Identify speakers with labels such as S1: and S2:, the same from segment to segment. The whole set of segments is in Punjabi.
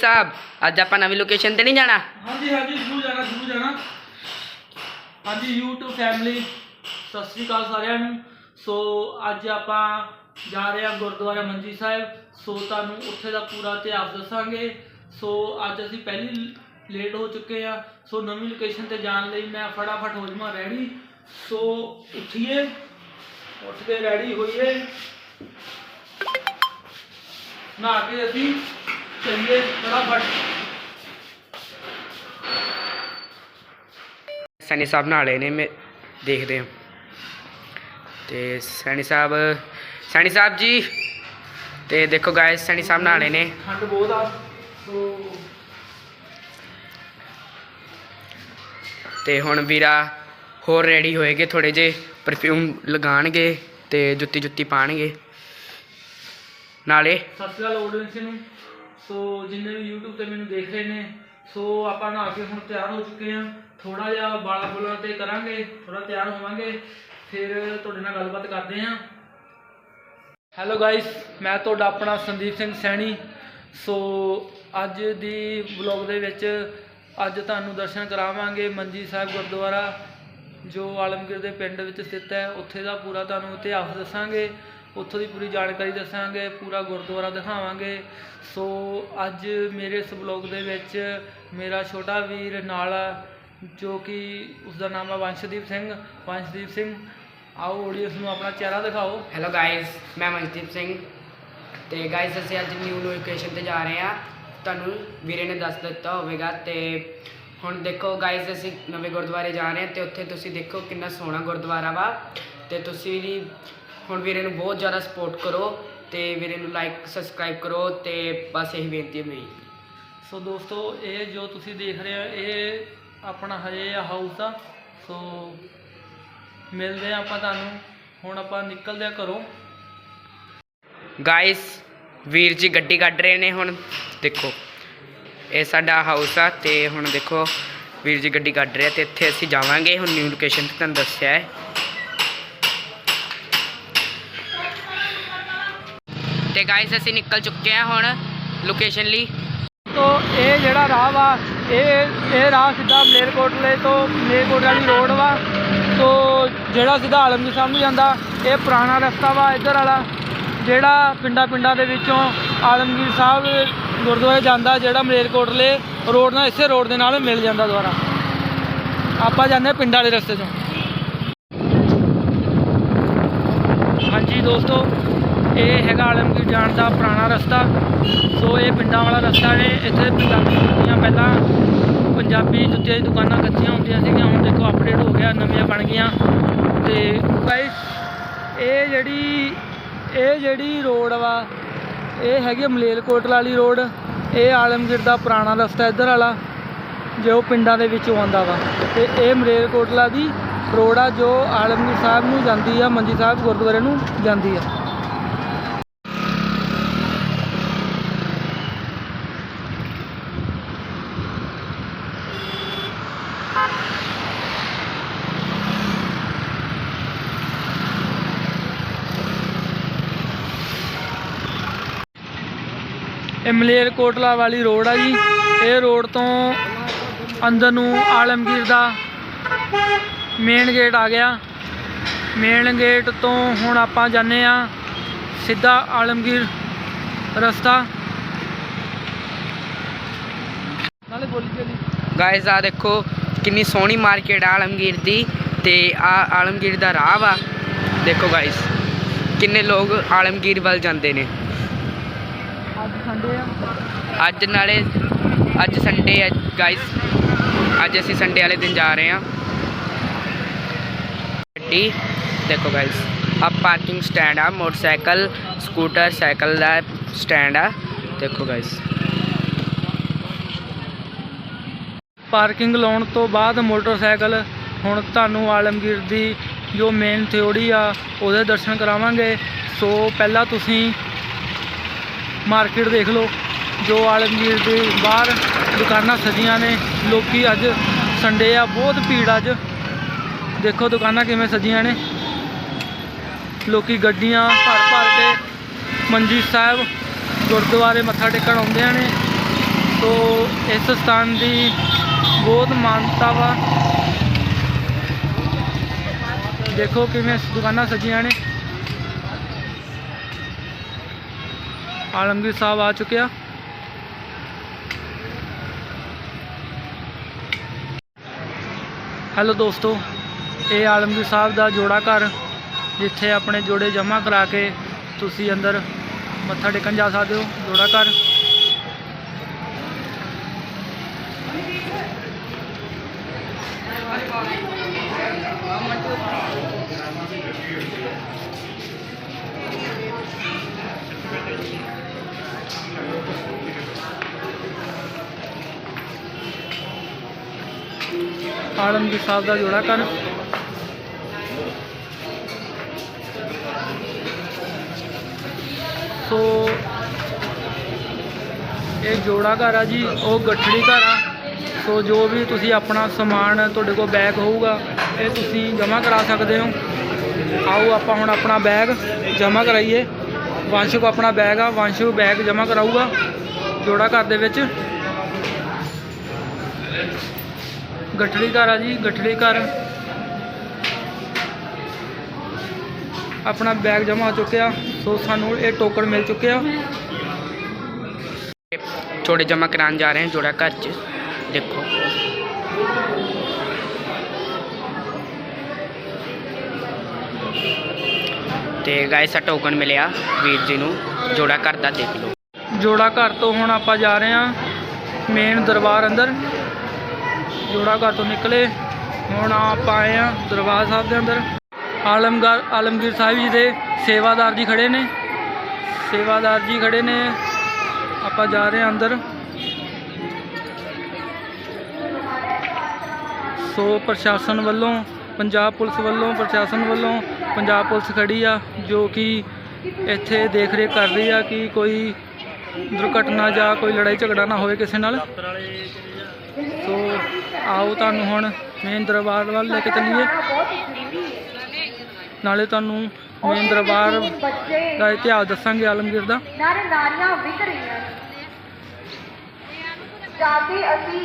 S1: ਸਾਹਿਬ, ਅੱਜ ਆਪਾਂ ਨਵੀਂ ਲੋਕੇਸ਼ਨ ਤੇ ਨਹੀਂ ਜਾਣਾ?
S2: ਹਾਂਜੀ ਹਾਂਜੀ, ਜ਼ਰੂਰ ਜਾਣਾ ਜ਼ਰੂਰ ਜਾਣਾ। ਹਾਂਜੀ, YouTube ਫੈਮਿਲੀ ਸਤਿ ਸ੍ਰੀ ਅਕਾਲ ਸਾਰਿਆਂ ਨੂੰ। ਸੋ, ਅੱਜ ਆਪਾਂ ਜਾ ਰਹੇ ਹਾਂ ਗੁਰਦੁਆਰਾ ਮੰਜੀ ਸਾਹਿਬ। ਸੋ, ਤੁਹਾਨੂੰ ਉੱਥੇ ਦਾ ਪੂਰਾ ਇਤਿਹਾਸ ਦੱਸਾਂਗੇ। ਸੋ, ਅੱਜ ਅਸੀਂ ਪਹਿਲੀ ਲੇਟ ਹੋ ਚੁੱਕੇ ਆ ਸੋ, ਨਵੀਂ ਲੋਕੇਸ਼ਨ ਤੇ ਜਾਣ ਲਈ ਮੈਂ ਫਟਾਫਟ ਹੋ ਜਾਵਾਂ ਰੈਡੀ ਸੋ, ਉੱਠੀਏ। ਉੱਠ ਕੇ ਰੈਡੀ ਹੋਈਏ। ਨਹਾ ਕੇ ਅਸੀਂ ਚੱਲੀਏ ਫਟਾਫਟ
S1: ਸੈਣੀ ਸਾਹਿਬ ਨਾਲੇ ਨੇ ਮੈਂ ਦੇਖਦੇ ਹਾਂ। ਤੇ ਸੈਣੀ ਸਾਹਿਬ ਸੈਣੀ ਸਾਹਿਬ ਜੀ ਤੇ ਦੇਖੋ ਗਾਇਸ ਸੈਣੀ ਸਾਹਿਬ ਨਾਲੇ ਨੇ।
S2: ਠੰਡ ਬਹੁਤ ਆ
S1: ਤੇ ਹੁਣ ਵੀਰਾ ਹੋਰ ਰੈਡੀ ਹੋਏਗੇ ਥੋੜੇ ਜੇ ਪਰਫਿਊਮ ਲਗਾਣਗੇ ਤੇ ਜੁੱਤੀ ਜੁੱਤੀ ਪਾਣਗੇ ਨਾਲੇ
S2: ਸ਼੍ਰੀ ਅਕਾਲ ਆਡੀਅנס ਨੂੰ। ਸੋ ਜਿੰਨੇ ਵੀ YouTube ਤੇ ਮੈਨੂੰ ਦੇਖ ਰਹੇ ਨੇ, ਸੋ ਆਪਾਂ ਨਹਾ ਕੇ ਹੁਣ ਤਿਆਰ ਹੋ ਚੁੱਕੇ ਹਾਂ। ਥੋੜਾ ਜਿਹਾ ਬਾਲਾ ਬੁਲਾ ਤੇ ਕਰਾਂਗੇ ਥੋੜਾ ਤਿਆਰ ਹੋਵਾਂਗੇ। ਫਿਰ ਤੁਹਾਡੇ ਨਾਲ ਗੱਲਬਾਤ ਕਰਦੇ ਹਾਂ। ਹੈਲੋ ਗਾਇਸ ਮੈਂ ਤੁਹਾਡਾ ਆਪਣਾ ਸੰਦੀਪ ਸਿੰਘ ਸੈਣੀ। ਸੋ ਅੱਜ ਦੀ ਵਲੌਗ ਦੇ ਵਿੱਚ ਅੱਜ ਤੁਹਾਨੂੰ ਦਰਸ਼ਨ ਕਰਾਵਾਂਗੇ ਮੰਜੀ ਸਾਹਿਬ ਗੁਰਦੁਆਰਾ, ਜੋ ਆਲਮਗੀਰ ਦੇ ਪਿੰਡ ਵਿੱਚ ਸਥਿਤ ਹੈ। ਉੱਥੇ ਦਾ ਪੂਰਾ ਤੁਹਾਨੂੰ ਇਤਿਹਾਸ ਦੱਸਾਂਗੇ। ਉੱਥੋਂ ਦੀ ਪੂਰੀ ਜਾਣਕਾਰੀ ਦੱਸਾਂਗੇ, ਪੂਰਾ ਗੁਰਦੁਆਰਾ ਦਿਖਾਵਾਂਗੇ। ਸੋ ਅੱਜ ਮੇਰੇ ਇਸ ਵਲੌਗ ਦੇ ਵਿੱਚ ਮੇਰਾ ਛੋਟਾ ਵੀਰ ਨਾਲ, ਜੋ ਕਿ ਉਸ ਦਾ ਨਾਮ ਹੈ ਵੰਸ਼ਦੀਪ ਸਿੰਘ। ਵੰਸ਼ਦੀਪ ਸਿੰਘ, ਆਓ ਆਡੀਅנס ਨੂੰ ਆਪਣਾ ਚਿਹਰਾ ਦਿਖਾਓ।
S1: ਹੈਲੋ ਗਾਇਸ ਮੈਂ ਵੰਸ਼ਦੀਪ ਸਿੰਘ। ਤੇ ਗਾਇਸ ਅਸੀਂ ਅੱਜ ਨਿਊ ਲੋਕੇਸ਼ਨ ਤੇ ਜਾ ਰਹੇ ਹਾਂ। ਤੁਹਾਨੂੰ ਵੀਰੇ ਨੇ ਦੱਸ ਦਿੱਤਾ ਹੋਵੇਗਾ। ਤੇ ਹੁਣ ਦੇਖੋ ਗਾਇਸ ਅਸੀਂ ਨਵੇਂ ਗੁਰਦੁਆਰੇ ਜਾ ਰਹੇ ਹਾਂ ਤੇ ਉੱਥੇ ਤੁਸੀਂ ਦੇਖੋ ਕਿੰਨਾ ਸੋਹਣਾ ਗੁਰਦੁਆਰਾ ਵਾ। ਤੇ ਤੁਸੀਂ ਵੀ ਹੁਣ ਵੀਰੇ ਨੂੰ ਬਹੁਤ ਜ਼ਿਆਦਾ ਸਪੋਰਟ ਕਰੋ ਤੇ ਵੀਰੇ ਨੂੰ ਲਾਈਕ ਸਬਸਕ੍ਰਾਈਬ ਕਰੋ ਤੇ ਬਸ ਇਹੀ ਬੇਨਤੀ ਹੈ ਮੇਰੀ।
S2: ਸੋ ਦੋਸਤੋ ਇਹ ਜੋ ਤੁਸੀਂ ਦੇਖ ਰਹੇ ਹੋ ਇਹ ਆਪਣਾ ਹਜੇ ਆ ਹਾਊਸ ਆ। ਸੋ ਮਿਲਦੇ ਆ ਆਪਾਂ ਤੁਹਾਨੂੰ। ਹੁਣ ਆਪਾਂ ਨਿਕਲਦੇ ਆ ਘਰੋਂ।
S1: ਗਾਇਸ ਵੀਰ ਜੀ ਗੱਡੀ ਕੱਢ ਰਹੇ ਨੇ ਹੁਣ। ਦੇਖੋ ਇਹ ਸਾਡਾ ਹਾਊਸ ਆ ਤੇ ਹੁਣ ਦੇਖੋ ਵੀਰ ਜੀ ਗੱਡੀ ਕੱਢ ਰਹੇ ਤੇ ਇੱਥੇ ਅਸੀਂ ਜਾਵਾਂਗੇ। ਹੁਣ ਨਿਊ ਲੋਕੇਸ਼ਨ ਤੇ ਤੁਹਾਨੂੰ ਦੱਸਿਆ ਹੈ। ਤੇ ਗਾਇਸ ਅਸੀਂ ਨਿਕਲ ਚੁੱਕੇ ਆ ਹੁਣ ਲੋਕੇਸ਼ਨ ਲਈ।
S2: ਤੋ ਇਹ ਜਿਹੜਾ ਰਾਹ ਵਾ, ਇਹ ਇਹ ਰਾਹ ਸਿੱਧਾ ਮਲੇਰਕੋਟਲੇ ਤੋਂ ਮਲੇਰਕੋਟ ਵਾਲੀ ਰੋਡ ਵਾ। ਤੋ ਜਿਹੜਾ ਸਿੱਧਾ ਆਲਮਗੀਰ ਸਾਹਿਬ ਨੂੰ ਜਾਂਦਾ, ਇਹ ਪੁਰਾਣਾ ਰਸਤਾ ਵਾ ਇੱਧਰ ਵਾਲਾ, ਜਿਹੜਾ ਪਿੰਡਾਂ ਪਿੰਡਾਂ ਦੇ ਵਿੱਚੋਂ ਆਲਮਗੀਰ ਸਾਹਿਬ ਗੁਰਦੁਆਰੇ ਜਾਂਦਾ, ਜਿਹੜਾ ਮਲੇਰਕੋਟਲੇ ਰੋਡ ਨਾਲ, ਇਸੇ ਰੋਡ ਦੇ ਨਾਲ ਮਿਲ ਜਾਂਦਾ ਦੁਆਰਾ ਆਪਾਂ ਜਾਂਦੇ ਹਾਂ ਪਿੰਡਾਂ ਵਾਲੇ ਰਸਤੇ ਤੋਂ ਹਾਂਜੀ ਦੋਸਤੋ ਇਹ ਹੈਗਾ ਆਲਮਗੀਰ ਜਾਣ ਦਾ ਪੁਰਾਣਾ ਰਸਤਾ। ਸੋ ਇਹ ਪਿੰਡਾਂ ਵਾਲਾ ਰਸਤਾ ਨੇ। ਇੱਥੇ ਪੰਜਾਬੀ ਜੁੱਤੀਆਂ ਪਹਿਲਾਂ ਪੰਜਾਬੀ ਜੁੱਤੀਆਂ ਦੀ ਦੁਕਾਨਾਂ ਕੱਚੀਆਂ ਹੁੰਦੀਆਂ ਸੀਗੀਆਂ। ਹੁਣ ਦੇਖੋ ਅਪਡੇਟ ਹੋ ਗਿਆ, ਨਵੀਆਂ ਬਣ ਗਈਆਂ। ਤੇ ਗਾਇਸ ਇਹ ਜਿਹੜੀ ਇਹ ਜਿਹੜੀ ਰੋਡ ਵਾ, ਇਹ ਹੈਗੀ ਆ ਮਲੇਰਕੋਟਲਾ ਵਾਲੀ ਰੋਡ ਇਹ ਆਲਮਗੀਰ ਦਾ ਪੁਰਾਣਾ ਰਸਤਾ ਇੱਧਰ ਵਾਲਾ, ਜੋ ਪਿੰਡਾਂ ਦੇ ਵਿੱਚੋਂ ਆਉਂਦਾ ਵਾ। ਤੇ ਇਹ ਮਲੇਰਕੋਟਲਾ ਦੀ ਰੋਡ ਆ, ਜੋ ਆਲਮਗੀਰ ਸਾਹਿਬ ਨੂੰ ਜਾਂਦੀ ਆ, ਮੰਜੀ ਸਾਹਿਬ ਗੁਰਦੁਆਰੇ ਨੂੰ ਜਾਂਦੀ ਆ। ਇਹ ਮਲੇਰਕੋਟਲਾ ਵਾਲੀ ਰੋਡ ਆ ਜੀ। ਇਹ ਰੋਡ ਤੋਂ ਅੰਦਰ ਨੂੰ ਆਲਮਗੀਰ ਦਾ ਮੇਨ ਗੇਟ ਆ ਗਿਆ। ਮੇਨ ਗੇਟ ਤੋਂ ਹੁਣ ਆਪਾਂ ਜਾਂਦੇ ਆ ਸਿੱਧਾ ਆਲਮਗੀਰ ਰਸਤਾ। ਨਾਲੇ ਬੋਲੀ ਚਲੀ।
S1: ਗਾਇਸ ਆ ਦੇਖੋ ਕਿੰਨੀ ਸੋਹਣੀ ਮਾਰਕੀਟ ਆ ਆਲਮਗੀਰ ਦੀ ਤੇ ਆ ਆਲਮਗੀਰ ਦਾ ਰਾਹ ਵਾ। ਦੇਖੋ ਗਾਇਸ ਕਿੰਨੇ ਲੋਕ ਆਲਮਗੀਰ ਵੱਲ ਜਾਂਦੇ ਨੇ।
S2: ਅੱਜ ਸੰਡੇ ਆ।
S1: ਅੱਜ ਨਾਲੇ ਅੱਜ ਸੰਡੇ ਹੈ ਗਾਇਸ ਅੱਜ ਅਸੀਂ ਸੰਡੇ ਵਾਲੇ ਦਿਨ ਜਾ ਰਹੇ ਹਾਂ। ਗੱਡੀ ਦੇਖੋ ਗਾਇਸ ਆ ਪਾਰਕਿੰਗ ਸਟੈਂਡ ਆ ਮੋਟਰਸਾਈਕਲ ਸਕੂਟਰ ਸਾਈਕਲ ਦਾ ਸਟੈਂਡ ਆ। ਦੇਖੋ ਗਾਇਸ
S2: ਪਾਰਕਿੰਗ ਲਾਉਣ ਤੋਂ ਬਾਅਦ ਮੋਟਰਸਾਈਕਲ ਹੁਣ ਤੁਹਾਨੂੰ ਆਲਮਗੀਰ ਦੀ ਜੋ ਮੇਨ ਥਿਉੜੀ ਆ ਉਹਦੇ ਦਰਸ਼ਨ ਕਰਾਵਾਂਗੇ। ਸੋ ਪਹਿਲਾਂ ਤੁਸੀਂ ਮਾਰਕੀਟ ਦੇਖ ਲਓ, ਜੋ ਆਲਮਗੀਰ ਦੇ ਬਾਹਰ ਦੁਕਾਨਾਂ ਸਜੀਆਂ ਨੇ, ਲੋਕੀ ਅੱਜ ਸੰਡੇ ਆ, ਬਹੁਤ ਭੀੜ ਅੱਜ। ਦੇਖੋ ਦੁਕਾਨਾਂ ਕਿਵੇਂ ਸਜੀਆਂ ਨੇ। ਲੋਕੀ ਗੱਡੀਆਂ ਭਰ ਭਰ ਕੇ ਮੰਜੀ ਸਾਹਿਬ, ਗੁਰਦੁਆਰੇ ਮੱਥਾ ਟੇਕਣ ਆਉਂਦੇ ਨੇ। ਸੋ ਇਸ ਸਥਾਨ ਦੀ ਬਹੁਤ ਮਾਨਤਾ ਵਾ। ਦੇਖੋ ਕਿਵੇਂ ਦੁਕਾਨਾਂ ਸਜੀਆਂ ਨੇ। ਆਲਮਗੀਰ ਸਾਹਿਬ ਆ ਚੁੱਕਿਆ ਹੈਲੋ ਦੋਸਤੋ, ਇਹ ਆਲਮਗੀਰ ਸਾਹਿਬ ਦਾ ਜੋੜਾ ਘਰ, ਜਿੱਥੇ ਆਪਣੇ ਜੋੜੇ ਜਮ੍ਹਾਂ ਕਰਾ ਕੇ ਤੁਸੀਂ ਅੰਦਰ ਮੱਥਾ ਟੇਕਣ ਜਾ ਸਕਦੇ ਹੋ, ਜੋੜਾ ਘਰ। ਆਲਮਗੀਰ ਸਾਹਿਬ ਦਾ ਜੋੜਾ ਘਰ ਸੋ ਇਹ ਜੋੜਾ ਘਰ ਆ ਜੀ, ਉਹ ਗੱਠੜੀ ਘਰ ਆ। ਸੋ ਜੋ ਵੀ ਤੁਸੀਂ ਆਪਣਾ ਸਮਾਨ ਤੁਹਾਡੇ ਕੋਲ ਬੈਗ ਹੋਊਗਾ, ਇਹ ਤੁਸੀਂ ਜਮ੍ਹਾਂ ਕਰਾ ਸਕਦੇ ਹੋ। ਆਓ ਆਪਾਂ ਹੁਣ ਆਪਣਾ ਬੈਗ ਜਮ੍ਹਾਂ ਕਰਾਈਏ। ਵੰਸ਼ੂ ਕੋ ਆਪਣਾ ਬੈਗ ਆ, ਵੰਸ਼ੂ ਬੈਗ ਜਮ੍ਹਾਂ ਕਰਾਊਗਾ ਜੋੜਾ ਘਰ ਦੇ ਵਿੱਚ। ਗੱਠੜੀ ਘਰ ਆ ਜੀ, ਗੱਠੜੀ ਘਰ। ਆਪਣਾ ਬੈਗ ਜਮ੍ਹਾਂ ਹੋ ਚੁੱਕਿਆ, ਸੋ ਸਾਨੂੰ ਇਹ ਟੋਕਨ ਮਿਲ ਚੁੱਕਿਆ
S1: ਜੋੜੇ ਜਮ੍ਹਾਂ ਕਰਾਉਣ ਜਾ ਰਹੇ ਹਾਂ ਜੋੜਾ ਘਰ 'ਚ। ਦੇਖੋ। ਤੇ ਗਾਇਸ ਆ ਟੋਕਨ ਮਿਲਿਆ ਵੀਰ ਜੀ ਨੂੰ। ਜੋੜਾ ਘਰ ਦਾ ਦੇਖ ਲਓ।
S2: ਜੋੜਾ ਘਰ ਤੋਂ ਹੁਣ ਆਪਾਂ ਜਾ ਰਹੇ ਹਾਂ ਮੇਨ ਦਰਬਾਰ ਅੰਦਰ। ਜੋੜਾ ਘਰ ਤੋਂ ਨਿਕਲੇ। ਹੁਣ ਆਪਾਂ ਆਏ ਹਾਂ ਦਰਬਾਰ ਸਾਹਿਬ ਦੇ ਅੰਦਰ। ਆਲਮਗਰ ਆਲਮਗੀਰ ਸਾਹਿਬ ਜੀ ਦੇ ਸੇਵਾਦਾਰ ਜੀ ਖੜੇ ਨੇ। ਸੇਵਾਦਾਰ ਜੀ ਖੜੇ ਨੇ। ਆਪਾਂ ਜਾ ਰਹੇ ਹਾਂ ਅੰਦਰ। ਸੋ ਪ੍ਰਸ਼ਾਸਨ ਵੱਲੋਂ ਪੰਜਾਬ ਪੁਲਿਸ ਵੱਲੋਂ ਪ੍ਰਸ਼ਾਸਨ ਵੱਲੋਂ ਪੰਜਾਬ ਪੁਲਿਸ ਖੜੀ ਆ ਜੋ ਕਿ ਇੱਥੇ ਦੇਖ ਰੇਖ ਕਰ ਰਹੀ ਆ ਕਿ ਕੋਈ ਦੁਰਘਟਨਾ ਜਾਂ ਕੋਈ ਲੜਾਈ ਝਗੜਾ ਨਾ ਹੋਵੇ ਕਿਸੇ ਨਾਲ। ਸੋ ਆਓ ਤੁਹਾਨੂੰ ਹੁਣ ਮੇਨ ਦਰਬਾਰ ਵੱਲ ਲੈ ਕੇ ਚੱਲੀਏ। ਨਾਲੇ ਤੁਹਾਨੂੰ ਮੇਨ ਦਰਬਾਰ ਦਾ ਇਤਿਹਾਸ ਦੱਸਾਂਗੇ ਆਲਮਗੀਰ ਦਾ।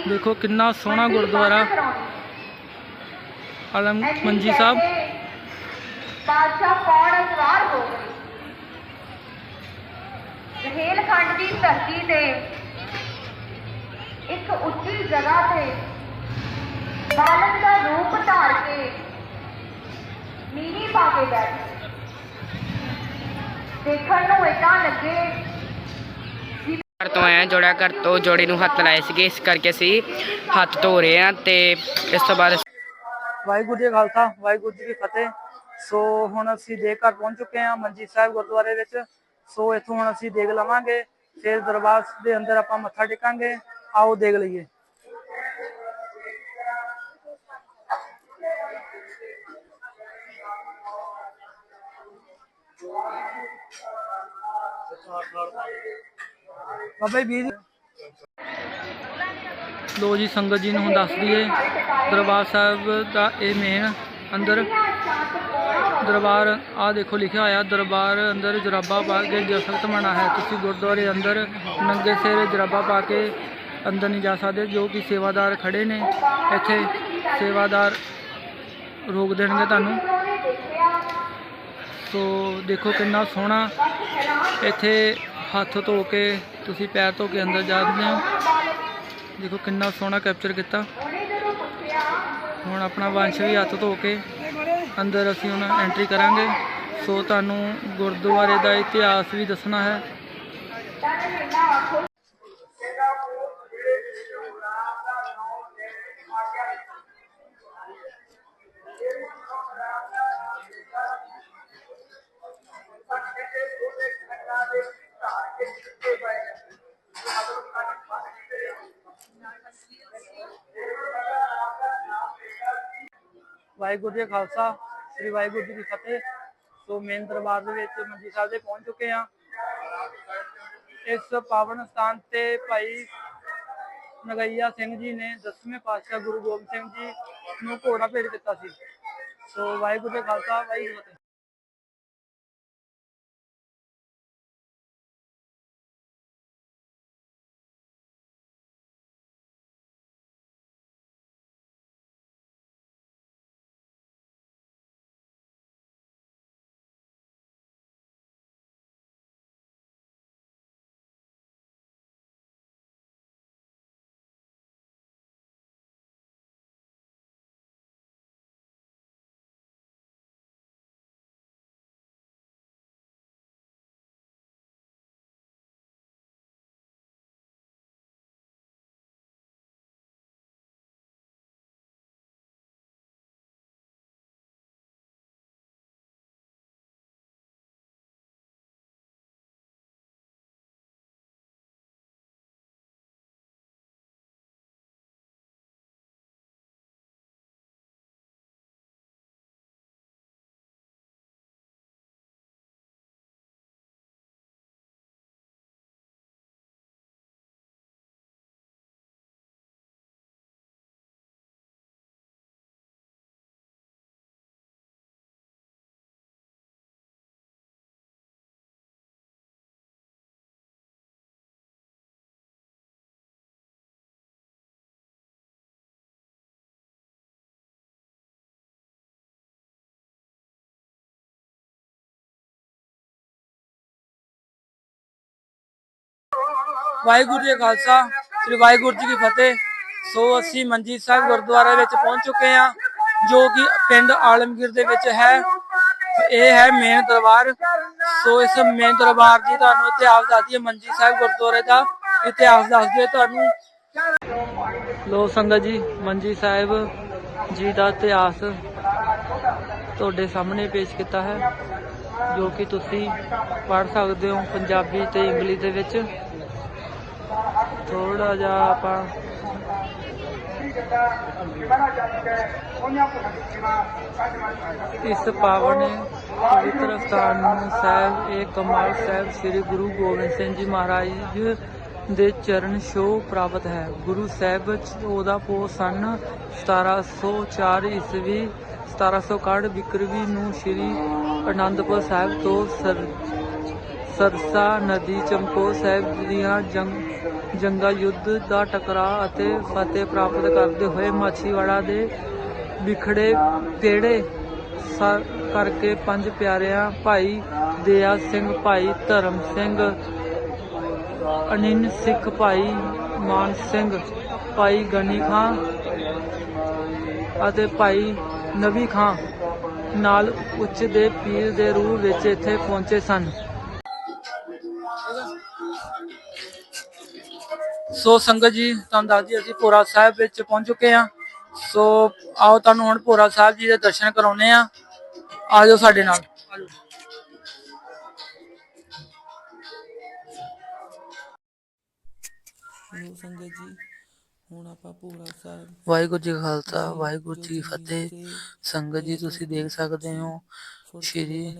S2: ਦੇਖੋ ਕਿੰਨਾ ਸੋਹਣਾ ਗੁਰਦੁਆਰਾ। ਆਲਮ ਮੰਜੀ ਸਾਹਿਬ।
S3: ਬਾਦਸ਼ਾਹ ਕੌਣ ਅਸਵਾਰ ਹੋ ਗਏ। ਰੇਲਖੰਡ ਦੀ ਧਰਤੀ ਤੇ ਇੱਕ ਉੱਚੀ ਜਗ੍ਹਾ ਤੇ ਬਾਲਕ ਦਾ ਰੂਪ ਧਾਰ ਕੇ ਨੀਵੀਂ ਪਾ ਕੇ ਬੈਠੇ। ਦੇਖਣ ਨੂੰ ਏਦਾਂ ਲੱਗੇ
S1: ਘਰ ਤੋਂ ਹਾਂ ਜੋੜਾ ਘਰ ਤੋਂ ਜੋੜੇ ਨੂੰ ਹੱਥ ਲਾਏ ਸੀਗੇ। ਇਸ ਕਰਕੇ ਅਸੀਂ ਹੱਥ ਧੋ ਰਹੇ ਹਾਂ ਤੇ ਇਸ ਤੋਂ ਬਾਅਦ
S2: ਵਾਹਿਗੁਰੂ ਜੀ ਕਾ ਖਾਲਸਾ, ਵਾਹਿਗੁਰੂ ਜੀ ਕੀ ਫਤਿਹ। ਸੋ ਹੁਣ ਅਸੀਂ ਦੇਗ ਘਰ ਪਹੁੰਚ ਚੁੱਕੇ ਹਾਂ ਮੰਜੀ ਸਾਹਿਬ ਗੁਰਦੁਆਰੇ ਵਿੱਚ। ਸੋ ਇੱਥੋਂ ਹੁਣ ਅਸੀਂ ਦੇਗ ਲਵਾਂਗੇ, ਫਿਰ ਦਰਬਾਰ ਦੇ ਅੰਦਰ ਆਪਾਂ ਮੱਥਾ ਟੇਕਾਂਗੇ। ਆਓ ਦੇਖ ਲਈਏ। ਬਾਬਾ ਜੀ, ਵੀਰ ਲੋ ਜੀ, ਸੰਗਤ ਜੀ ਨੂੰ ਹੁਣ ਦੱਸ ਦਈਏ। ਦਰਬਾਰ ਸਾਹਿਬ ਦਾ ਇਹ ਮੇਨ ਅੰਦਰ ਦਰਬਾਰ ਆ ਦੇਖੋ ਲਿਖਿਆ ਹੋਇਆ, ਦਰਬਾਰ ਅੰਦਰ ਜਰਾਬਾ ਪਾ ਕੇ ਜਾ ਸਖਤ ਮਨਾ ਹੈ। ਤੁਸੀਂ ਗੁਰਦੁਆਰੇ ਅੰਦਰ ਨੰਗੇ ਸਿਰ ਜਰਾਬਾ ਪਾ ਕੇ ਅੰਦਰ ਨਹੀਂ ਜਾ ਸਕਦੇ, ਜੋ ਕਿ ਸੇਵਾਦਾਰ ਖੜੇ ਨੇ। ਇੱਥੇ ਸੇਵਾਦਾਰ ਰੋਕ ਦੇਣਗੇ ਤੁਹਾਨੂੰ। ਸੋ ਦੇਖੋ ਕਿੰਨਾ ਸੋਹਣਾ ਇੱਥੇ ਹੱਥ ਧੋ ਕੇ ਤੁਸੀਂ ਪੈਰ ਧੋ ਕੇ ਅੰਦਰ ਜਾ ਸਕਦੇ ਹੋ। ਦੇਖੋ ਕਿੰਨਾ ਸੋਹਣਾ ਕੈਪਚਰ ਕੀਤਾ। ਹੁਣ ਆਪਣਾ ਵੰਸ਼ ਵੀ ਹੱਥ ਧੋ ਕੇ ਅੰਦਰ ਅਸੀਂ ਹੁਣ ਐਂਟਰੀ ਕਰਾਂਗੇ। ਸੋ ਤੁਹਾਨੂੰ ਗੁਰਦੁਆਰੇ ਦਾ ਇਤਿਹਾਸ ਵੀ ਦੱਸਣਾ ਹੈ। ਵਾਹਿਗੁਰੂ ਜੀ ਖਾਲਸਾ, ਸ੍ਰੀ ਵਾਹਿਗੁਰੂ ਜੀ ਕੀ ਫਤਿਹ। ਸੋ ਮੇਨ ਦਰਬਾਰ ਦੇ ਵਿੱਚ ਮੰਜੀ ਸਾਹਿਬ ਦੇ ਪਹੁੰਚ ਚੁੱਕੇ ਹਾਂ। ਇਸ ਪਾਵਨ ਸਥਾਨ ਤੇ ਭਾਈ ਨਗਈਆ ਸਿੰਘ ਜੀ ਨੇ ਦਸਵੇਂ ਪਾਤਸ਼ਾਹ ਗੁਰੂ ਗੋਬਿੰਦ ਸਿੰਘ ਜੀ ਨੂੰ ਘੋੜਾ ਭੇਟ ਕੀਤਾ ਸੀ। ਸੋ ਵਾਹਿਗੁਰੂ ਜੀ ਖਾਲਸਾ, ਵਾਹਿਗੁਰੂ ਵਾਹਿਗੁਰੂ ਜੀ ਕਾ ਖਾਲਸਾ, ਸ੍ਰੀ ਵਾਹਿਗੁਰੂ ਜੀ ਕੀ ਫਤਿਹ। ਸੋ ਅਸੀਂ ਮੰਜੀ ਸਾਹਿਬ ਗੁਰਦੁਆਰੇ ਵਿੱਚ ਪਹੁੰਚ ਚੁੱਕੇ ਹਾਂ, ਜੋ ਕਿ ਪਿੰਡ ਆਲਮਗੀਰ ਦੇ ਵਿੱਚ ਹੈ। ਇਹ ਹੈ ਮੇਨ ਦਰਬਾਰ। ਸੋ ਇਸ ਮੇਨ ਦਰਬਾਰ ਦੀ ਤੁਹਾਨੂੰ ਇਤਿਹਾਸ ਦੱਸਦੀ ਹੈ ਮੰਜੀ ਸਾਹਿਬ ਗੁਰਦੁਆਰੇ ਦਾ ਇਤਿਹਾਸ ਦੱਸਦੀ ਹੈ ਤੁਹਾਨੂੰ। ਲੋ ਸੰਗਤ ਜੀ ਮੰਜੀ ਸਾਹਿਬ ਜੀ ਦਾ ਇਤਿਹਾਸ ਤੁਹਾਡੇ ਸਾਹਮਣੇ ਪੇਸ਼ ਕੀਤਾ ਹੈ, ਜੋ ਕਿ ਤੁਸੀਂ ਪੜ੍ਹ ਸਕਦੇ ਹੋ ਪੰਜਾਬੀ ਤੇ ਇੰਗਲਿਸ਼ ਦੇ ਵਿੱਚ। ਥੋੜਾ ਜਿਹਾ ਆਪਾਂ ਇਸ ਪਾਵਨ ਪਵਿੱਤਰ ਸਥਾਨ ਸਾਹਿਬ, ਇਹ ਕਮਾਲ ਸਾਹਿਬ ਸ੍ਰੀ ਗੁਰੂ ਗੋਬਿੰਦ ਸਿੰਘ ਜੀ ਮਹਾਰਾਜ ਦੇ ਚਰਨ ਛੋਹ ਪ੍ਰਾਪਤ ਹੈ। ਗੁਰੂ ਸਾਹਿਬ 14 ਪੋ ਸਨ 1704 ਈਸਵੀ 1761 ਬਿਕਰਵੀ ਨੂੰ ਸ੍ਰੀ ਅਨੰਦਪੁਰ ਸਾਹਿਬ ਤੋਂ ਸਰ ਸਰਸਾ ਨਦੀ, ਚਮਕੌਰ ਸਾਹਿਬ ਦੀਆਂ ਜੰਗ, ਜੰਗਾ ਯੁੱਧ ਦਾ ਟਕਰਾਅ ਅਤੇ ਫਤਿਹ ਪ੍ਰਾਪਤ ਕਰਦੇ ਹੋਏ ਮਾਛੀਵਾੜਾ ਦੇ ਵਿਖੜੇ ਪੇੜੇ ਸਰ ਕਰਕੇ ਪੰਜ ਪਿਆਰਿਆਂ, ਭਾਈ ਦਇਆ ਸਿੰਘ, ਭਾਈ ਧਰਮ ਸਿੰਘ, ਅਨਿਨ ਸਿੱਖ, ਭਾਈ ਮਾਨ ਸਿੰਘ, ਭਾਈ ਗਨੀ ਖਾਂ ਅਤੇ ਭਾਈ ਨਵੀ ਖਾਂ ਨਾਲ ਉੱਚ ਦੇ ਪੀਰ ਦੇ ਰੂਪ ਵਿੱਚ ਇੱਥੇ ਪਹੁੰਚੇ ਸਨ। ਸੋ ਸੰਗਤ ਜੀ ਤੁਹਾਨੂੰ ਦੱਸ ਦਈਏ ਅਸੀਂ ਭੋਰਾ ਸਾਹਿਬ ਵਿੱਚ ਪਹੁੰਚ ਚੁੱਕੇ ਹਾਂ। ਸੋ ਆਓ ਤੁਹਾਨੂੰ ਹੁਣ ਭੋਰਾ ਸਾਹਿਬ ਜੀ ਦੇ ਦਰਸ਼ਨ ਕਰਾਉਨੇ ਆ ਆਜੋ ਸਾਡੇ ਨਾਲ। ਆਜੋ
S4: ਸੰਗਤ ਜੀ ਹੁਣ ਆਪਾਂ ਪੂਰਾ ਸਾਹਿਬ
S2: ਵਾਹਿਗੁਰੂ ਜੀ ਖਾਲਸਾ ਵਾਹਿਗੁਰੂ ਜੀ ਫਤਿਹ। ਸੰਗਤ ਜੀ ਤੁਸੀਂ ਦੇਖ ਸਕਦੇ ਹੋ ਸ਼੍ਰੀ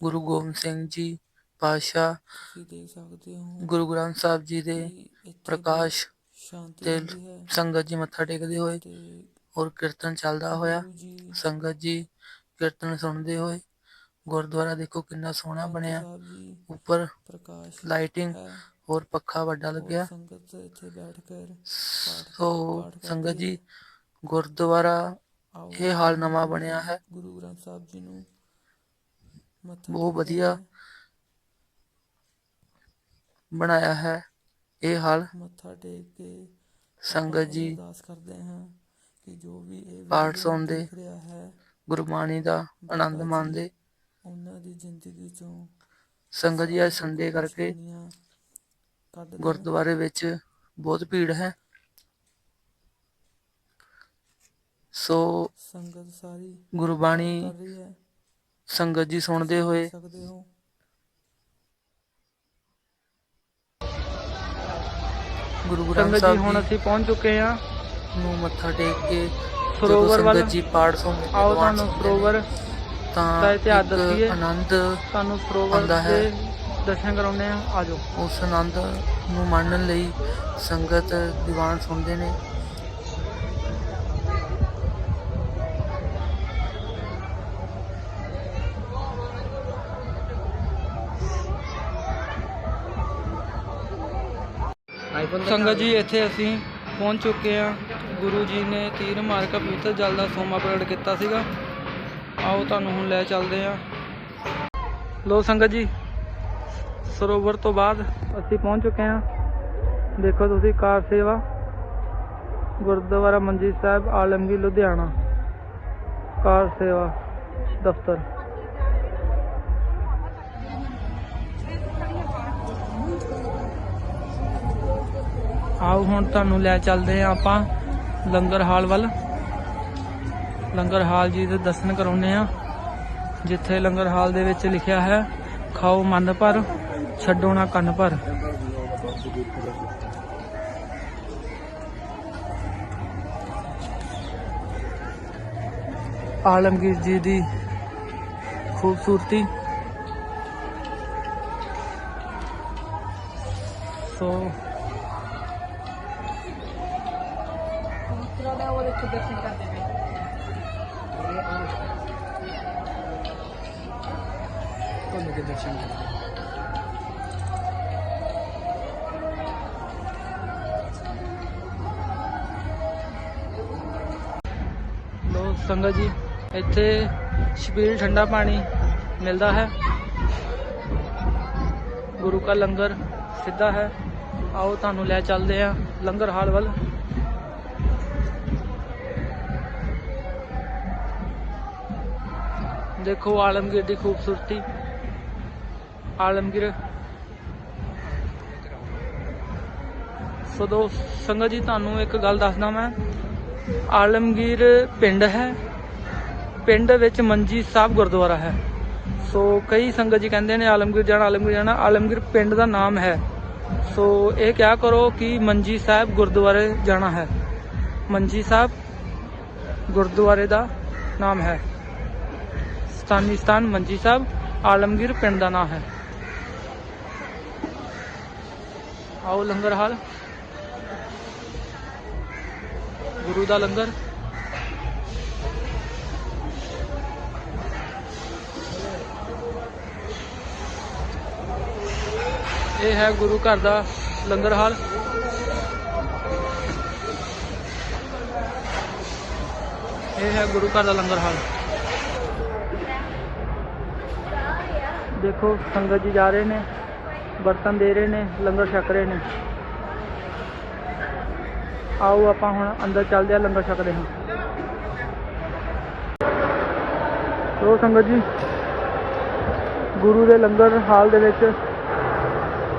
S2: ਗੁਰੂ ਗੋਬਿੰਦ ਸਿੰਘ ਜੀ ਪਾਤਸ਼ਾਹ
S4: ਤੁਸੀਂ ਦੇਖ ਸਕਦੇ ਹੋ।
S2: ਗੁਰੂ ਗ੍ਰੰਥ ਸਾਹਿਬ ਜੀ ਦੇ
S4: ਕਿ ਇੱਥੇ
S2: ਪ੍ਰਕਾਸ਼
S4: ਸ਼ਾਂਤੀ
S2: ਤੇ
S4: ਹੁੰਦੀ ਹੈ।
S2: ਸੰਗਤ ਜੀ ਮੱਥਾ ਟੇਕਦੇ ਹੋਏ
S4: ਤੇ
S2: ਔਰ ਕੀਰਤਨ ਚੱਲਦਾ ਹੋਇਆ।
S4: ਗੁਰੂ ਜੀ
S2: ਸੰਗਤ ਜੀ ਕੀਰਤਨ ਸੁਣਦੇ ਹੋਏ ਗੁਰਦੁਆਰਾ ਦੇਖੋ ਕਿੰਨਾ ਸੋਹਣਾ ਬਣਿਆ।
S4: ਸਾਹਿਬ ਜੀ
S2: ਉੱਪਰ
S4: ਪ੍ਰਕਾਸ਼
S2: ਲਾਈਟਿੰਗ
S4: ਹੈ।
S2: ਹੋਰ ਪੱਖਾ ਵੱਡਾ
S4: ਔਰ
S2: ਲੱਗਿਆ।
S4: ਸੰਗਤ ਇੱਥੇ ਬੈਠ ਕਰ
S2: ਸੋ
S4: ਪਾਠ
S2: ਸੰਗਤ ਜੀ ਗੁਰਦੁਆਰਾ
S4: ਆਓ
S2: ਇਹ ਹਾਲ ਨਵਾਂ ਬਣਿਆ ਹੈ।
S4: ਗੁਰੂ ਗ੍ਰੰਥ ਸਾਹਿਬ ਜੀ ਨੂੰ ਮੱਥਾ
S2: ਬਹੁਤ
S4: ਟੇਕਦੇ
S2: ਵਧੀਆ
S4: ਹਾਂ।
S2: ਬਣਾਇਆ ਹੈ। ਇਹ ਹਾਲ
S4: ਮੱਥਾ ਟੇਕ ਕੇ
S2: ਸੰਗਤ ਜੀ
S4: ਅਰਦਾਸ ਕਰਦੇ ਹਾਂ ਕਿ ਜੋ ਵੀ ਇਹ
S2: ਪਾਠ ਸੁਣਦੇ
S4: ਰਿਹਾ ਹੈ
S2: ਗੁਰਬਾਣੀ ਦਾ ਆਨੰਦ ਮਾਣਦੇ।
S4: ਉਹਨਾਂ ਦੀ ਜ਼ਿੰਦਗੀ ਚੋਂ
S2: ਸੰਗਤ ਜੀ ਅੱਜ ਸੰਡੇ ਕਰਕੇ। ਗੁਰਦੁਆਰੇ ਵਿੱਚ ਬਹੁਤ ਭੀੜ ਹੈ। ਸੋ
S4: ਸੰਗਤ ਸਾਰੀ
S2: ਗੁਰਬਾਣੀ ਸੰਗਤ ਜੀ ਸੁਣਦੇ ਹੋਏ ਗੁਰੂ ਗ੍ਰੰਥ ਸੰਗਤ ਜੀ ਸਾਹਿਬ ਹੁਣ ਜੀ ਅਸੀਂ ਪਹੁੰਚ ਚੁੱਕੇ ਹਾਂ ਨੂੰ ਮੱਥਾ ਟੇਕ ਕੇ ਸਰੋਵਰ ਵੱਲ ਜੀ ਪਾਠ ਸੁਣਦੇ ਆਓ ਤੁਹਾਨੂੰ ਸੁਣਦੇ ਨੇ, ਸਰੋਵਰ ਤਾਂ ਇਤਿਹਾਸ ਇੱਕ ਦੱਸੀਏ। ਆਨੰਦ
S4: ਤੁਹਾਨੂੰ ਸਰੋਵਰ
S2: ਆਉਂਦਾ ਹੈ।
S4: ਦੇ ਦਰਸ਼ਨ ਕਰਾਉਣੇ ਆ ਆਜੋ
S2: ਉਸ ਆਨੰਦ ਨੂੰ ਮਾਣਨ ਲਈ ਸੰਗਤ ਦੀਵਾਨ ਸੁਣਦੇ ਨੇ
S4: ਸੰਗਤ ਜੀ, ਇੱਥੇ ਅਸੀਂ ਪਹੁੰਚ ਚੁੱਕੇ ਹਾਂ। ਗੁਰੂ ਜੀ ਨੇ ਤੀਰ ਮਾਰ ਕੇ ਪਵਿੱਤਰ ਜਲ ਦਾ ਸੋਮਾ ਪ੍ਰਗਟ ਕੀਤਾ ਸੀਗਾ। ਆਓ ਤੁਹਾਨੂੰ ਹੁਣ ਲੈ ਚੱਲਦੇ ਹਾਂ।
S2: ਲੋ ਸੰਗਤ ਜੀ, ਸਰੋਵਰ ਤੋਂ ਬਾਅਦ ਅਸੀਂ ਪਹੁੰਚ ਚੁੱਕੇ ਹਾਂ। ਦੇਖੋ ਤੁਸੀਂ ਕਾਰ ਸੇਵਾ, ਗੁਰਦੁਆਰਾ ਮੰਜੀ ਸਾਹਿਬ ਆਲਮਗੀ ਲੁਧਿਆਣਾ। ਕਾਰ ਸੇਵਾ ਦਫ਼ਤਰ। ਆਓ ਹੁਣ ਤੁਹਾਨੂੰ ਲੈ ਚੱਲਦੇ ਹਾਂ ਆਪਾਂ ਲੰਗਰ ਹਾਲ ਵੱਲ। ਲੰਗਰ ਹਾਲ ਜੀ ਦੇ ਦਰਸ਼ਨ ਕਰਾਉਨੇ ਆ ਜਿੱਥੇ ਲੰਗਰ ਹਾਲ ਦੇ ਵਿੱਚ ਲਿਖਿਆ ਹੈ, ਖਾਓ ਮਨ ਭਰ ਛੱਡੋ ਨਾ ਕੰਨ ਭਰ ਆਲਮਗੀਰ ਜੀ ਦੀ ਖੂਬਸੂਰਤੀ। ਸੋ
S5: ਤੁਹਾਨੂੰ ਦੇ ਦਰਸ਼ਨ
S2: ਲੋ ਸੰਗਤ ਜੀ, ਇੱਥੇ ਛਬੀਲ ਠੰਡਾ ਪਾਣੀ ਮਿਲਦਾ ਹੈ। ਗੁਰੂ ਕਾ ਲੰਗਰ ਸਿੱਧਾ ਹੈ। ਆਓ ਤੁਹਾਨੂੰ ਲੈ ਚੱਲਦੇ ਆ ਲੰਗਰ ਹਾਲ ਵੱਲ। ਦੇਖੋ ਆਲਮਗੀਰ ਦੀ ਖੂਬਸੂਰਤੀ। ਆਲਮਗੀਰ। ਸੋ ਦੋ ਸੰਗਤ ਜੀ, ਤੁਹਾਨੂੰ ਇੱਕ ਗੱਲ ਦੱਸਦਾ ਮੈਂ। ਆਲਮਗੀਰ ਪਿੰਡ ਹੈ। ਪਿੰਡ ਵਿੱਚ ਮੰਜੀ ਸਾਹਿਬ ਗੁਰਦੁਆਰਾ ਹੈ। ਸੋ ਕਈ ਸੰਗਤ ਜੀ ਕਹਿੰਦੇ ਨੇ ਆਲਮਗੀਰ ਜਾਣਾ ਆਲਮਗੀਰ ਜਾਣਾ। ਆਲਮਗੀਰ ਪਿੰਡ ਦਾ ਨਾਮ ਹੈ। ਸੋ ਇਹ ਕਿਹਾ ਕਰੋ ਕਿ ਮੰਜੀ ਸਾਹਿਬ ਗੁਰਦੁਆਰੇ ਜਾਣਾ ਹੈ। ਮੰਜੀ ਸਾਹਿਬ ਗੁਰਦੁਆਰੇ ਦਾ ਨਾਮ ਹੈ। ਸਥਾਨੀ ਸਥਾਨ ਮੰਜੀ ਸਾਹਿਬ, ਆਲਮਗੀਰ ਪਿੰਡ ਦਾ ਨਾਮ ਹੈ। ਆਓ ਲੰਗਰ ਹਾਲ। ਗੁਰੂ ਦਾ ਲੰਗਰ। ਇਹ ਹੈ ਗੁਰੂ ਘਰ ਦਾ ਲੰਗਰ ਹਾਲ। ਇਹ ਹੈ ਗੁਰੂ ਘਰ ਦਾ ਲੰਗਰ ਹਾਲ। ਦੇਖੋ, ਸੰਗਤ ਜੀ ਜਾ ਰਹੇ ਨੇ, ਬਰਤਨ ਦੇ ਰਹੇ ਨੇ, ਲੰਗਰ ਛਕ ਰਹੇ ਨੇ। ਆਓ ਆਪਾਂ ਹੁਣ ਅੰਦਰ ਚੱਲਦੇ ਆ ਲੰਗਰ ਛਕਦੇ ਹਾਂ। ਸੋ ਸੰਗਤ ਜੀ, ਗੁਰੂ ਦੇ ਲੰਗਰ ਹਾਲ ਦੇ ਵਿੱਚ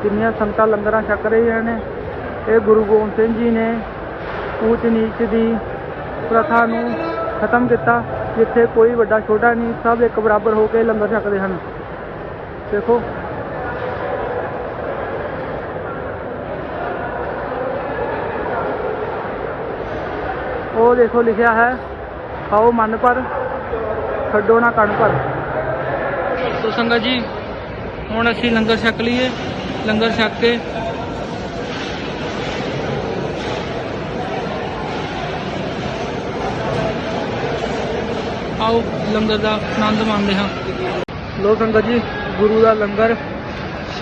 S2: ਕਿੰਨੀਆਂ ਸੰਗਤਾਂ ਲੰਗਰਾਂ ਛਕ ਰਹੀਆਂ ਨੇ। ਇਹ ਗੁਰੂ ਗੋਬਿੰਦ ਸਿੰਘ ਜੀ ਨੇ ਊਚ ਨੀਚ ਦੀ ਪ੍ਰਥਾ ਨੂੰ ਖਤਮ ਕੀਤਾ, ਜਿੱਥੇ ਕੋਈ ਵੱਡਾ ਛੋਟਾ ਨਹੀਂ, ਸਭ ਇੱਕ ਬਰਾਬਰ ਹੋ ਕੇ ਲੰਗਰ ਛਕਦੇ ਹਨ। ਦੇਖੋ। ਉਹ ਦੇਖੋ ਲਿਖਿਆ ਹੈ ਆਓ ਮਨ ਪਰ, ਛੱਡੋ ਨਾ ਕਣ ਪਰ। ਸੋ ਸੰਗਤ ਜੀ, ਹੁਣ ਅਸੀਂ ਲੰਗਰ ਛਕ ਲਈਏ, ਲੰਗਰ ਛਕ ਕੇ। ਆਓ ਲੰਗਰ ਦਾ ਆਨੰਦ ਮਾਣਦੇ ਹਾਂ। ਲੋ ਸੰਗਤ ਜੀ, ਗੁਰੂ ਦਾ ਲੰਗਰ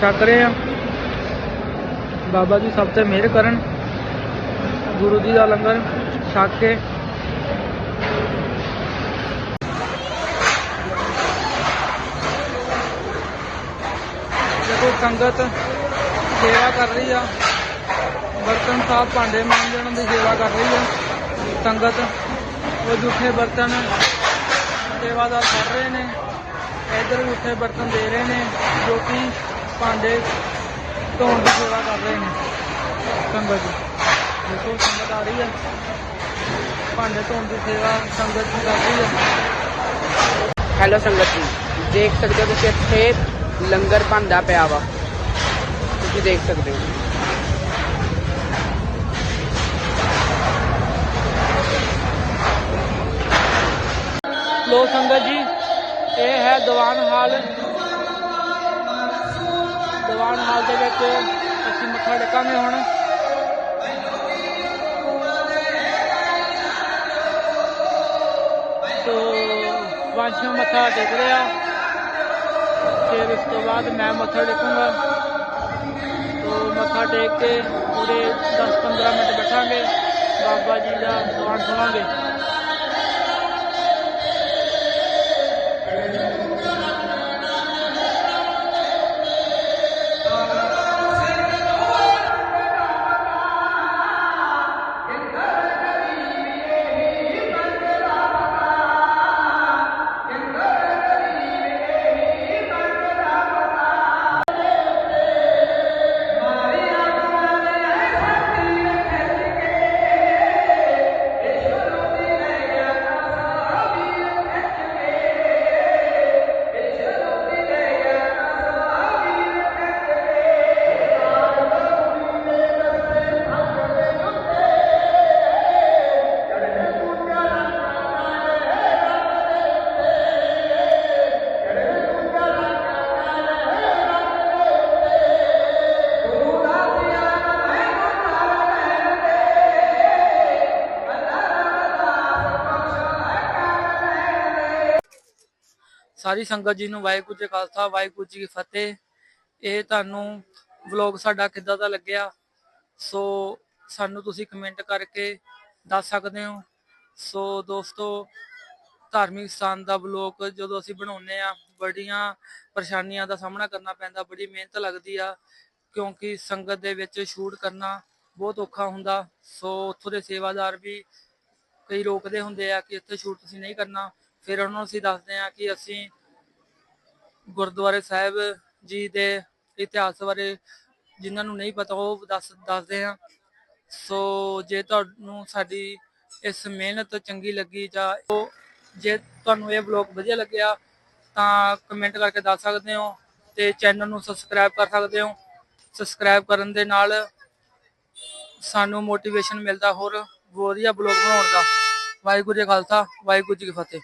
S2: ਛਕ ਰਹੇ ਆ ਬਾਬਾ ਜੀ ਸਭ ਤੇ ਮਿਹਰ ਕਰਨ, ਗੁਰੂ ਜੀ ਦਾ ਲੰਗਰ ਛਕ ਕੇ। ਦੇਖੋ ਸੰਗਤ ਸੇਵਾ ਕਰ ਰਹੀ ਆ। ਬਰਤਨ ਸਾਫ਼ ਭਾਂਡੇ ਮਾਂਜਣ ਦੀ ਸੇਵਾ ਕਰ ਰਹੀ ਆ। ਸੰਗਤ, ਉਹ ਜੂਠੇ ਬਰਤਨ ਸੇਵਾਦਾਰ ਕਰ ਰਹੇ ਨੇ। ਇੱਧਰ ਵੀ ਉੱਥੇ ਬਰਤਨ ਦੇ ਰਹੇ ਨੇ ਜੋ ਕਿ ਭਾਂਡੇ ਧੋਣ ਦੀ ਸੇਵਾ ਕਰ ਰਹੇ ਨੇ। ਸੰਗਤ ਜੀ ਦੇਖੋ ਸੰਗਤ ਆ ਰਹੀ ਹੈ ਭਾਂਡੇ ਧੋਣ ਦੀ ਸੇਵਾ ਸੰਗਤ ਜੀ ਕਰ ਰਹੀ ਹੈ
S1: ਹੈਲੋ ਸੰਗਤ ਜੀ ਦੇਖ ਸਕਦੇ ਹੋ ਤੁਸੀਂ ਇੱਥੇ ਲੰਗਰ ਬਣਦਾ ਪਿਆ ਵਾ। ਤੁਸੀਂ ਦੇਖ ਸਕਦੇ ਹੋ।
S2: ਲੋ ਸੰਗਤ ਜੀ ਇਹ ਹੈ ਦੀਵਾਨ ਹਾਲ। ਦੀਵਾਨ ਹਾਲ ਦੇ ਵਿੱਚ ਅਸੀਂ ਮੱਥਾ ਟੇਕਾਂਗੇ ਹੁਣ। ਤੋ ਵਾਂਸ਼ੋਂ ਮੱਥਾ ਟੇਕ ਰਿਹਾ ਫਿਰ ਇਸ ਤੋਂ ਬਾਅਦ ਮੈਂ ਮੱਥਾ ਟੇਕੂੰਗਾ। ਤੋ ਮੱਥਾ ਟੇਕ ਕੇ ਪੂਰੇ 10-15 ਮਿੰਟ ਬੈਠਾਂਗੇ। ਬਾਬਾ ਜੀ ਦਾ ਦੀਵਾਨ ਸੁਣਾਂਗੇ। ਸਾਰੀ ਸੰਗਤ ਜੀ ਨੂੰ ਵਾਹਿਗੁਰੂ ਜੀ ਖਾਲਸਾ, ਵਾਹਿਗੁਰੂ ਜੀ ਕੀ ਫਤਿਹ। ਇਹ ਤੁਹਾਨੂੰ ਵਲੌਗ ਸਾਡਾ ਕਿੱਦਾਂ ਦਾ ਲੱਗਿਆ? ਸੋ ਸਾਨੂੰ ਤੁਸੀਂ ਕਮੈਂਟ ਕਰਕੇ ਦੱਸ ਸਕਦੇ ਹੋ। ਸੋ ਦੋਸਤੋ, ਧਾਰਮਿਕ ਸਥਾਨ ਦਾ ਵਲੌਗ ਜਦੋਂ ਅਸੀਂ ਬਣਾਉਂਦੇ ਆ ਬੜੀਆਂ ਪਰੇਸ਼ਾਨੀਆਂ ਦਾ ਸਾਹਮਣਾ ਕਰਨਾ ਪੈਂਦਾ, ਬੜੀ ਮਿਹਨਤ ਲੱਗਦੀ ਆ, ਕਿਉਂਕਿ ਸੰਗਤ ਦੇ ਵਿੱਚ ਸ਼ੂਟ ਕਰਨਾ ਬਹੁਤ ਔਖਾ ਹੁੰਦਾ। ਸੋ ਉੱਥੋਂ ਦੇ ਸੇਵਾਦਾਰ ਵੀ ਕਈ ਰੋਕਦੇ ਹੁੰਦੇ ਆ ਕਿ ਇੱਥੇ ਸ਼ੂਟ ਤੁਸੀਂ ਨਹੀਂ ਕਰਨਾ। ਫਿਰ ਉਹਨਾਂ ਨੂੰ ਅਸੀਂ ਦੱਸਦੇ ਆ ਕਿ ਅਸੀਂ ਗੁਰਦੁਆਰੇ ਸਾਹਿਬ ਜੀ ਦੇ ਇਤਿਹਾਸ ਬਾਰੇ ਜਿਨ੍ਹਾਂ ਨੂੰ ਨਹੀਂ ਪਤਾ, ਉਹ ਦੱਸ, ਦੱਸਦੇ ਆ ਸੋ ਜੇ ਤੁਹਾਨੂੰ ਸਾਡੀ ਇਸ ਮਿਹਨਤ ਚੰਗੀ ਲੱਗੀ ਜਾਂ ਉਹ ਜੇ ਤੁਹਾਨੂੰ ਇਹ ਵਲੌਗ ਵਧੀਆ ਲੱਗਿਆ, ਤਾਂ ਕਮੈਂਟ ਕਰਕੇ ਦੱਸ ਸਕਦੇ ਹੋ ਤੇ ਚੈਨਲ ਨੂੰ ਸਬਸਕ੍ਰਾਈਬ ਕਰ ਸਕਦੇ ਹੋ। ਸਬਸਕ੍ਰਾਈਬ ਕਰਨ ਦੇ ਨਾਲ ਸਾਨੂੰ ਮੋਟੀਵੇਸ਼ਨ ਮਿਲਦਾ ਹੋਰ, ਵਧੀਆ ਬਲੌਗ ਬਣਾਉਣ ਦਾ। ਵਾਹਿਗੁਰੂ ਜੀ ਖਾਲਸਾ, ਵਾਹਿਗੁਰੂ ਜੀ ਕੀ ਫਤਿਹ।